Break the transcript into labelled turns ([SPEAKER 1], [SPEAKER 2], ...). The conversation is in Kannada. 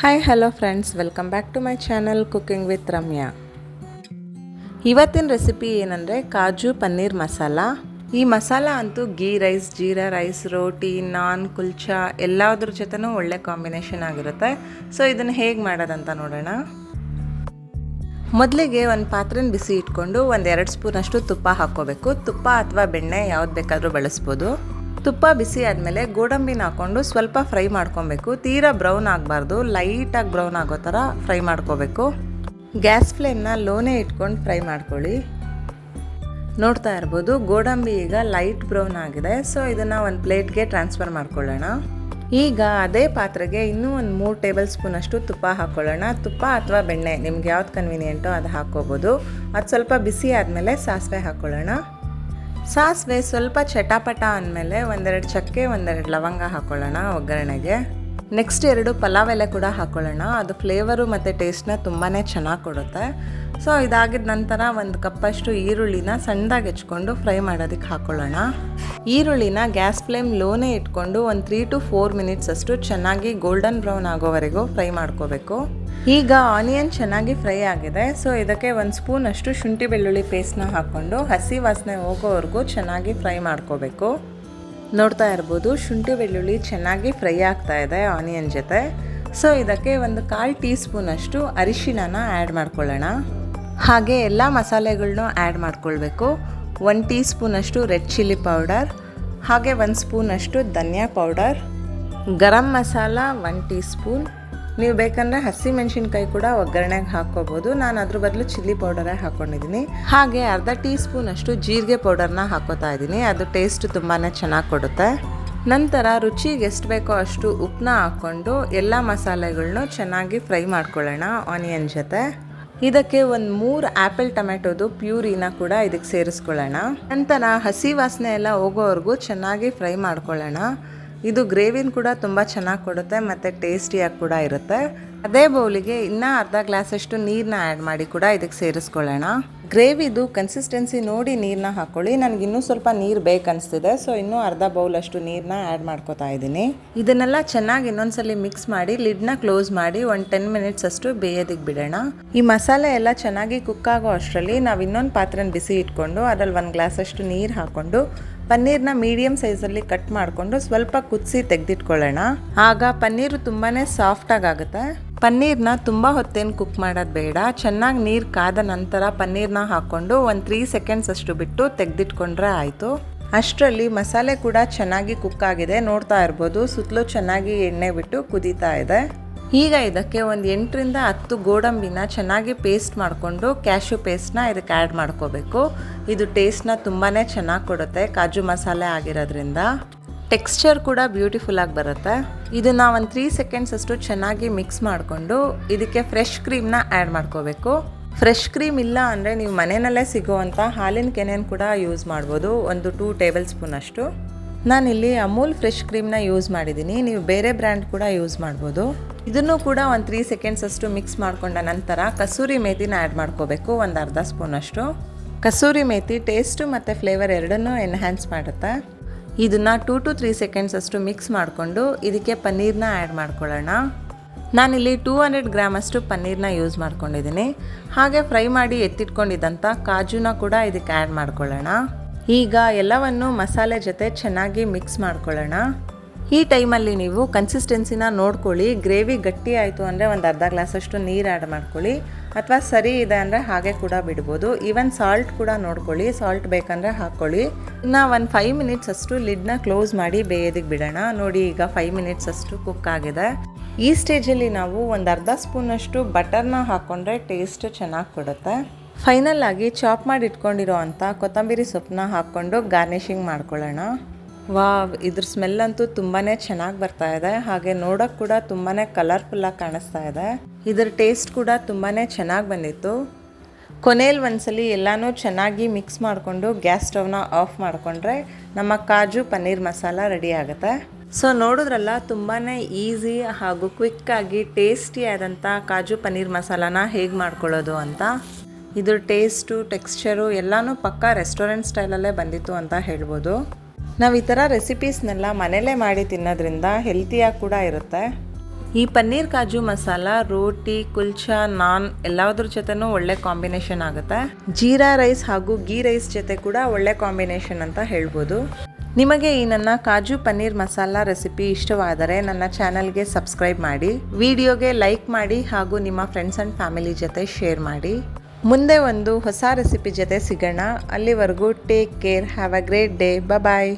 [SPEAKER 1] Hi hello friends welcome back to my channel cooking with Ramya ಇವತ್ತಿನ ರೆಸಿಪಿ ಏನಂದರೆ ಕಾಜು ಪನ್ನೀರ್ ಮಸಾಲ. ಈ ಮಸಾಲ ಅಂತೂ ghee rice jeera rice roti, naan, kulcha ಎಲ್ಲದ್ರ ಜೊತೆನೂ ಒಳ್ಳೆ ಕಾಂಬಿನೇಷನ್ ಆಗಿರುತ್ತೆ. ಸೊ ಇದನ್ನು ಹೇಗೆ ಮಾಡೋದಂತ ನೋಡೋಣ. ಮೊದಲಿಗೆ ಒಂದು ಪಾತ್ರೆನ ಬಿಸಿ ಇಟ್ಕೊಂಡು ಒಂದು ಎರಡು ಸ್ಪೂನಷ್ಟು ತುಪ್ಪ ಹಾಕ್ಕೋಬೇಕು. ತುಪ್ಪ ಅಥವಾ ಬೆಣ್ಣೆ ಯಾವ್ದು ಬೇಕಾದರೂ ಬಳಸ್ಬೋದು. ತುಪ್ಪ ಬಿಸಿ ಆದಮೇಲೆ ಗೋಡಂಬಿನ ಹಾಕ್ಕೊಂಡು ಸ್ವಲ್ಪ ಫ್ರೈ ಮಾಡ್ಕೊಬೇಕು. ತೀರಾ ಬ್ರೌನ್ ಆಗಬಾರ್ದು. ಲೈಟಾಗಿ ಬ್ರೌನ್ ಆಗೋ ಥರ ಫ್ರೈ ಮಾಡ್ಕೋಬೇಕು. ಗ್ಯಾಸ್ ಫ್ಲೇಮ್ನ ಲೋನೇ ಇಟ್ಕೊಂಡು ಫ್ರೈ ಮಾಡ್ಕೊಳ್ಳಿ. ನೋಡ್ತಾ ಇರ್ಬೋದು, ಗೋಡಂಬಿ ಈಗ ಲೈಟ್ ಬ್ರೌನ್ ಆಗಿದೆ. ಸೊ ಇದನ್ನು ಒಂದು ಪ್ಲೇಟ್ಗೆ ಟ್ರಾನ್ಸ್ಫರ್ ಮಾಡ್ಕೊಳ್ಳೋಣ. ಈಗ ಅದೇ ಪಾತ್ರೆಗೆ ಇನ್ನೂ ಒಂದು ಮೂರು ಟೇಬಲ್ ಸ್ಪೂನಷ್ಟು ತುಪ್ಪ ಹಾಕ್ಕೊಳ್ಳೋಣ ತುಪ್ಪ ಅಥವಾ ಬೆಣ್ಣೆ, ನಿಮ್ಗೆ ಯಾವ್ದು ಕನ್ವೀನಿಯೆಂಟೋ ಅದು ಹಾಕ್ಕೋಬೋದು. ಅದು ಸ್ವಲ್ಪ ಬಿಸಿ ಆದಮೇಲೆ ಸಾಸಿವೆ ಹಾಕ್ಕೊಳ್ಳೋಣ ಸಾಸಿವೆ ಸ್ವಲ್ಪ ಚಟಾಪಟ ಅಂದಮೇಲೆ ಒಂದೆರಡು ಚಕ್ಕೆ ಒಂದೆರಡು ಲವಂಗ ಹಾಕ್ಕೊಳ್ಳೋಣ ಒಗ್ಗರಣೆಗೆ. ನೆಕ್ಸ್ಟ್ ಎರಡು ಪಲಾವ್ ಎಲೆ ಕೂಡ ಹಾಕ್ಕೊಳ್ಳೋಣ ಅದು ಫ್ಲೇವರು ಮತ್ತು ಟೇಸ್ಟ್ನ ತುಂಬಾ ಚೆನ್ನಾಗಿ ಕೊಡುತ್ತೆ. ಸೊ ಇದಾಗಿದ ನಂತರ ಒಂದು ಕಪ್ಪಷ್ಟು ಈರುಳ್ಳಿನ ಸಣ್ಣದಾಗಿ ಹೆಚ್ಕೊಂಡು ಫ್ರೈ ಮಾಡೋದಕ್ಕೆ ಹಾಕ್ಕೊಳ್ಳೋಣ ಈರುಳ್ಳಿನ ಗ್ಯಾಸ್ ಫ್ಲೇಮ್ ಲೋನೇ ಇಟ್ಕೊಂಡು ಒಂದು ತ್ರೀ ಟು ಫೋರ್ ಮಿನಿಟ್ಸ್ ಅಷ್ಟು ಚೆನ್ನಾಗಿ ಗೋಲ್ಡನ್ ಬ್ರೌನ್ ಆಗೋವರೆಗೂ ಫ್ರೈ ಮಾಡ್ಕೋಬೇಕು. ಈಗ ಆನಿಯನ್ ಚೆನ್ನಾಗಿ ಫ್ರೈ ಆಗಿದೆ. ಸೊ ಇದಕ್ಕೆ ಒಂದು ಸ್ಪೂನ್ ಅಷ್ಟು ಶುಂಠಿ ಬೆಳ್ಳುಳ್ಳಿ ಪೇಸ್ಟ್ನ ಹಾಕ್ಕೊಂಡು ಹಸಿ ವಾಸನೆ ಹೋಗೋವರೆಗೂ ಚೆನ್ನಾಗಿ ಫ್ರೈ ಮಾಡ್ಕೋಬೇಕು. ನೋಡ್ತಾ ಇರ್ಬೋದು. ಶುಂಠಿ ಬೆಳ್ಳುಳ್ಳಿ ಚೆನ್ನಾಗಿ ಫ್ರೈ ಆಗ್ತಾ ಇದೆ ಆನಿಯನ್ ಜೊತೆ. ಸೊ ಇದಕ್ಕೆ ಒಂದು ಕಾಲು ಟೀ ಸ್ಪೂನಷ್ಟು ಅರಿಶಿಣನ ಆ್ಯಡ್ ಮಾಡ್ಕೊಳ್ಳೋಣ. ಹಾಗೆ ಎಲ್ಲ ಮಸಾಲೆಗಳನ್ನು ಆ್ಯಡ್ ಮಾಡ್ಕೊಳ್ಬೇಕು. ಒನ್ ಟೀ ಸ್ಪೂನಷ್ಟು ರೆಡ್ ಚಿಲ್ಲಿ ಪೌಡರ್ ಹಾಗೆ ಒಂದು ಸ್ಪೂನಷ್ಟು dhaniya powder garam masala one teaspoon ನೀವು ಬೇಕಂದ್ರೆ ಹಸಿ ಮೆಣಸಿನ್ಕಾಯಿ ಕೂಡ ಒಗ್ಗರಣೆಗೆ ಹಾಕ್ಕೋಬೋದು. ನಾನು ಅದ್ರ ಬದಲು ಚಿಲ್ಲಿ ಪೌಡರೇ ಹಾಕೊಂಡಿದ್ದೀನಿ. ಹಾಗೆ ಅರ್ಧ ಟೀ ಸ್ಪೂನ್ ಅಷ್ಟು ಜೀರಿಗೆ ಪೌಡರ್ನ ಹಾಕೋತಾ ಇದ್ದೀನಿ. ಅದು ಟೇಸ್ಟ್ ತುಂಬಾ ಚೆನ್ನಾಗಿ ಕೊಡುತ್ತೆ. ನಂತರ ರುಚಿಗೆ ಎಷ್ಟು ಬೇಕೋ ಅಷ್ಟು ಉಪ್ಪನ್ನ ಹಾಕ್ಕೊಂಡು ಎಲ್ಲ ಮಸಾಲೆಗಳನ್ನು ಚೆನ್ನಾಗಿ ಫ್ರೈ ಮಾಡ್ಕೊಳ್ಳೋಣ ಆನಿಯನ್ ಜೊತೆ. ಇದಕ್ಕೆ ಒಂದು ಮೂರು ಆ್ಯಪಲ್ ಟೊಮೆಟೊದು ಪ್ಯೂರಿನ ಕೂಡ ಇದಕ್ಕೆ ಸೇರಿಸ್ಕೊಳ್ಳೋಣ. ನಂತರ ಹಸಿ ವಾಸನೆ ಎಲ್ಲ ಹೋಗೋವರೆಗೂ ಚೆನ್ನಾಗಿ ಫ್ರೈ ಮಾಡ್ಕೊಳ್ಳೋಣ. ಇದು ಗ್ರೇವಿನ ಕೂಡ ತುಂಬ ಚೆನ್ನಾಗಿ ಕೊಡುತ್ತೆ, ಮತ್ತು ಟೇಸ್ಟಿಯಾಗಿ ಕೂಡ ಇರುತ್ತೆ. ಅದೇ ಬೌಲಿಗೆ ಇನ್ನೂ ಅರ್ಧ ಗ್ಲಾಸಷ್ಟು ನೀರನ್ನ ಆ್ಯಡ್ ಮಾಡಿ ಕೂಡ ಇದಕ್ಕೆ ಸೇರಿಸ್ಕೊಳ್ಳೋಣ. ಗ್ರೇವಿದು ಕನ್ಸಿಸ್ಟೆನ್ಸಿ ನೋಡಿ ನೀರನ್ನ ಹಾಕ್ಕೊಳ್ಳಿ ನನಗೆ ಇನ್ನೂ ಸ್ವಲ್ಪ ನೀರು ಬೇಕನ್ನಿಸ್ತಿದೆ ಸೊ ಇನ್ನೂ ಅರ್ಧ ಬೌಲಷ್ಟು ನೀರನ್ನ ಆ್ಯಡ್ ಮಾಡ್ಕೋತಾ ಇದ್ದೀನಿ. ಇದನ್ನೆಲ್ಲ ಚೆನ್ನಾಗಿ ಇನ್ನೊಂದ್ಸಲಿ ಮಿಕ್ಸ್ ಮಾಡಿ ಲಿಡ್ನ ಕ್ಲೋಸ್ ಮಾಡಿ ಒಂದು ಟೆನ್ ಮಿನಿಟ್ಸ್ ಅಷ್ಟು ಬೇಯೋದಕ್ಕೆ ಬಿಡೋಣ. ಈ ಮಸಾಲೆ ಎಲ್ಲ ಚೆನ್ನಾಗಿ ಕುಕ್ ಆಗೋ ಅಷ್ಟರಲ್ಲಿ ನಾವು ಇನ್ನೊಂದು ಪಾತ್ರೆನ ಬಿಸಿ ಇಟ್ಕೊಂಡು ಅದರಲ್ಲಿ ಒಂದು ಗ್ಲಾಸಷ್ಟು ನೀರು ಹಾಕ್ಕೊಂಡು ಪನ್ನೀರ್ನ ಮೀಡಿಯಮ್ ಸೈಜಲ್ಲಿ ಕಟ್ ಮಾಡಿಕೊಂಡು ಸ್ವಲ್ಪ ಕುದಿಸಿ ತೆಗೆದಿಟ್ಕೊಳ್ಳೋಣ. ಆಗ ಪನ್ನೀರು ತುಂಬಾ ಸಾಫ್ಟಾಗಿ ಆಗುತ್ತೆ ಪನ್ನೀರ್ನ ತುಂಬ ಹೊತ್ತೇನು ಕುಕ್ ಮಾಡೋದು ಬೇಡ. ಚೆನ್ನಾಗಿ ನೀರು ಕಾದ ನಂತರ ಪನ್ನೀರ್ನ ಹಾಕ್ಕೊಂಡು ಒಂದು ತ್ರೀ ಸೆಕೆಂಡ್ಸ್ ಅಷ್ಟು ಬಿಟ್ಟು ತೆಗೆದಿಟ್ಕೊಂಡ್ರೆ ಆಯಿತು. ಅಷ್ಟರಲ್ಲಿ ಮಸಾಲೆ ಕೂಡ ಚೆನ್ನಾಗಿ ಕುಕ್ ಆಗಿದೆ. ನೋಡ್ತಾ ಇರ್ಬೋದು. ಸುತ್ತಲೂ ಚೆನ್ನಾಗಿ ಎಣ್ಣೆ ಬಿಟ್ಟು ಕುದೀತಾ ಇದೆ. ಈಗ ಇದಕ್ಕೆ ಒಂದು ಎಂಟರಿಂದ ಹತ್ತು ಗೋಡಂಬಿನ ಚೆನ್ನಾಗಿ ಪೇಸ್ಟ್ ಮಾಡಿಕೊಂಡು ಕ್ಯಾಶು ಪೇಸ್ಟ್ನ ಇದಕ್ಕೆ ಆ್ಯಡ್ ಮಾಡ್ಕೋಬೇಕು. ಇದು ಟೇಸ್ಟ್ನ ತುಂಬಾ ಚೆನ್ನಾಗಿ ಕೊಡುತ್ತೆ, ಕಾಜು ಮಸಾಲೆ ಆಗಿರೋದ್ರಿಂದ. ಟೆಕ್ಸ್ಚರ್ ಕೂಡ ಬ್ಯೂಟಿಫುಲ್ ಆಗಿ ಬರುತ್ತೆ. ಇದನ್ನು ಒಂದು ತ್ರೀ ಸೆಕೆಂಡ್ಸ್ ಅಷ್ಟು ಚೆನ್ನಾಗಿ ಮಿಕ್ಸ್ ಮಾಡಿಕೊಂಡು ಇದಕ್ಕೆ ಫ್ರೆಶ್ ಕ್ರೀಮ್ನ ಆ್ಯಡ್ ಮಾಡ್ಕೋಬೇಕು. ಫ್ರೆಶ್ ಕ್ರೀಮ್ ಇಲ್ಲ ಅಂದರೆ ನೀವು ಮನೆಯಲ್ಲೇ ಸಿಗುವಂಥ ಹಾಲಿನ ಕೆನೆಯನ್ನು ಕೂಡ ಯೂಸ್ ಮಾಡ್ಬೋದು, ಒಂದು ಟೂ ಟೇಬಲ್ ಸ್ಪೂನ್ ಅಷ್ಟು. ನಾನಿಲ್ಲಿ ಅಮೂಲ್ ಫ್ರೆಶ್ ಕ್ರೀಮ್ನ ಯೂಸ್ ಮಾಡಿದ್ದೀನಿ ನೀವು ಬೇರೆ ಬ್ರ್ಯಾಂಡ್ ಕೂಡ ಯೂಸ್ ಮಾಡ್ಬೋದು. ಇದನ್ನು ಕೂಡ ಒಂದು ತ್ರೀ ಸೆಕೆಂಡ್ಸ್ ಅಷ್ಟು ಮಿಕ್ಸ್ ಮಾಡಿಕೊಂಡ ನಂತರ ಕಸೂರಿ ಮೇಥಿನ ಆ್ಯಡ್ ಮಾಡ್ಕೋಬೇಕು, ಒಂದು ಅರ್ಧ ಸ್ಪೂನಷ್ಟು ಕಸೂರಿ ಮೇಥಿ ಟೇಸ್ಟು ಮತ್ತು ಫ್ಲೇವರ್ ಎರಡನ್ನೂ ಎನ್ಹ್ಯಾನ್ಸ್ ಮಾಡುತ್ತೆ? ಇದನ್ನು ಟೂ ಟು ತ್ರೀ ಸೆಕೆಂಡ್ಸ್ ಅಷ್ಟು ಮಿಕ್ಸ್ ಮಾಡಿಕೊಂಡು ಇದಕ್ಕೆ ಪನ್ನೀರ್ನ ಆ್ಯಡ್ ಮಾಡ್ಕೊಳ್ಳೋಣ. ನಾನಿಲ್ಲಿ ಟೂ ಹಂಡ್ರೆಡ್ ಗ್ರಾಮ್ ಅಷ್ಟು ಪನ್ನೀರ್ನ ಯೂಸ್ ಮಾಡ್ಕೊಂಡಿದ್ದೀನಿ. ಹಾಗೆ ಫ್ರೈ ಮಾಡಿ ಎತ್ತಿಟ್ಕೊಂಡಿದ್ದಂಥ ಕಾಜುನ ಕೂಡ ಇದಕ್ಕೆ ಆ್ಯಡ್ ಮಾಡ್ಕೊಳ್ಳೋಣ. ಈಗ ಎಲ್ಲವನ್ನು ಮಸಾಲೆ ಜೊತೆ ಚೆನ್ನಾಗಿ ಮಿಕ್ಸ್ ಮಾಡ್ಕೊಳ್ಳೋಣ. ಈ ಟೈಮಲ್ಲಿ ನೀವು ಕನ್ಸಿಸ್ಟೆನ್ಸಿನ ನೋಡ್ಕೊಳ್ಳಿ. ಗ್ರೇವಿ ಗಟ್ಟಿ ಆಯಿತು ಅಂದರೆ ಒಂದು ಅರ್ಧ ಗ್ಲಾಸಷ್ಟು ನೀರು ಆ್ಯಡ್ ಮಾಡ್ಕೊಳ್ಳಿ. ಅಥವಾ ಸರಿ ಇದೆ ಅಂದರೆ ಹಾಗೆ ಕೂಡ ಬಿಡ್ಬೋದು. ಈವನ್ ಸಾಲ್ಟ್ ಕೂಡ ನೋಡ್ಕೊಳ್ಳಿ. ಸಾಲ್ಟ್ ಬೇಕಂದರೆ ಹಾಕ್ಕೊಳ್ಳಿ ಇನ್ನು ಒಂದು ಫೈವ್ ಮಿನಿಟ್ಸ್ ಅಷ್ಟು ಲಿಡ್ನ ಕ್ಲೋಸ್ ಮಾಡಿ ಬೇಯೋದಕ್ಕೆ ಬಿಡೋಣ. ನೋಡಿ ಈಗ ಫೈವ್ ಮಿನಿಟ್ಸ್ ಅಷ್ಟು ಕುಕ್ ಆಗಿದೆ. ಈ ಸ್ಟೇಜಲ್ಲಿ ನಾವು ಒಂದು ಅರ್ಧ ಸ್ಪೂನಷ್ಟು ಬಟರ್ನ ಹಾಕ್ಕೊಂಡ್ರೆ ಟೇಸ್ಟ್ ಚೆನ್ನಾಗಿ ಕೊಡುತ್ತೆ. ಫೈನಲ್ ಆಗಿ ಚಾಪ್ ಮಾಡಿ ಇಟ್ಕೊಂಡಿರೋ ಅಂಥ ಕೊತ್ತಂಬರಿ ಸೊಪ್ಪನ್ನ ಹಾಕ್ಕೊಂಡು ಗಾರ್ನಿಷಿಂಗ್ ಮಾಡ್ಕೊಳ್ಳೋಣ. ವಾವ್, ಇದ್ರ ಸ್ಮೆಲ್ ಅಂತೂ ತುಂಬಾ ಚೆನ್ನಾಗಿ ಬರ್ತಾ ಇದೆ. ಹಾಗೆ ನೋಡೋಕೆ ಕೂಡ ತುಂಬಾ ಕಲರ್ಫುಲ್ಲಾಗಿ ಕಾಣಿಸ್ತಾ ಇದೆ. ಇದ್ರ ಟೇಸ್ಟ್ ಕೂಡ ತುಂಬಾ ಚೆನ್ನಾಗಿ ಬಂದಿತ್ತು. ಕೊನೆಯಲ್ಲಿ ಒಂದ್ಸಲಿ ಎಲ್ಲನೂ ಚೆನ್ನಾಗಿ ಮಿಕ್ಸ್ ಮಾಡಿಕೊಂಡು ಗ್ಯಾಸ್ ಸ್ಟವ್ನ ಆಫ್ ಮಾಡಿಕೊಂಡ್ರೆ ನಮ್ಮ ಕಾಜು ಪನ್ನೀರ್ ಮಸಾಲ ರೆಡಿ ಆಗುತ್ತೆ. ಸೊ ನೋಡಿದ್ರಲ್ಲ ತುಂಬಾ ಈಸಿ ಹಾಗೂ ಕ್ವಿಕ್ಕಾಗಿ ಟೇಸ್ಟಿ ಆದಂಥ ಕಾಜು ಪನ್ನೀರ್ ಮಸಾಲಾನ ಹೇಗೆ ಮಾಡ್ಕೊಳ್ಳೋದು ಅಂತ. ಇದ್ರ ಟೇಸ್ಟು ಟೆಕ್ಸ್ಚರು ಎಲ್ಲನೂ ಪಕ್ಕಾ ರೆಸ್ಟೋರೆಂಟ್ ಸ್ಟೈಲಲ್ಲೇ ಬಂದಿತ್ತು ಅಂತ ಹೇಳ್ಬೋದು. ನಾವು ಈ ಥರ ರೆಸಿಪೀಸ್ನೆಲ್ಲ ಮನೇಲೇ ಮಾಡಿ ತಿನ್ನೋದ್ರಿಂದ ಹೆಲ್ತಿಯಾಗಿ ಕೂಡ ಇರುತ್ತೆ. ಈ ಪನ್ನೀರ್, ಕಾಜು ಮಸಾಲ, ರೋಟಿ, ಕುಲ್ಚಾ, ನಾನ್ ಎಲ್ಲದ್ರ ಜೊತೆನೂ ಒಳ್ಳೆ ಕಾಂಬಿನೇಷನ್ ಆಗುತ್ತೆ. ಜೀರಾ ರೈಸ್ ಹಾಗೂ ಗೀ ರೈಸ್ ಜೊತೆ ಕೂಡ ಒಳ್ಳೆ ಕಾಂಬಿನೇಷನ್ ಅಂತ ಹೇಳ್ಬೋದು. ನಿಮಗೆ ಈ ನನ್ನ ಕಾಜು ಪನ್ನೀರ್ ಮಸಾಲ ರೆಸಿಪಿ ಇಷ್ಟವಾದರೆ ನನ್ನ ಚಾನಲ್ಗೆ ಸಬ್ಸ್ಕ್ರೈಬ್ ಮಾಡಿ, ವಿಡಿಯೋಗೆ ಲೈಕ್ ಮಾಡಿ ಹಾಗೂ ನಿಮ್ಮ ಫ್ರೆಂಡ್ಸ್ ಆ್ಯಂಡ್ ಫ್ಯಾಮಿಲಿ ಜೊತೆ ಶೇರ್ ಮಾಡಿ. ಮುಂದೆ ಒಂದು ಹೊಸ ರೆಸಿಪಿ ಜೊತೆ ಸಿಗೋಣ. ಅಲ್ಲಿವರೆಗೂ take care have a great day bye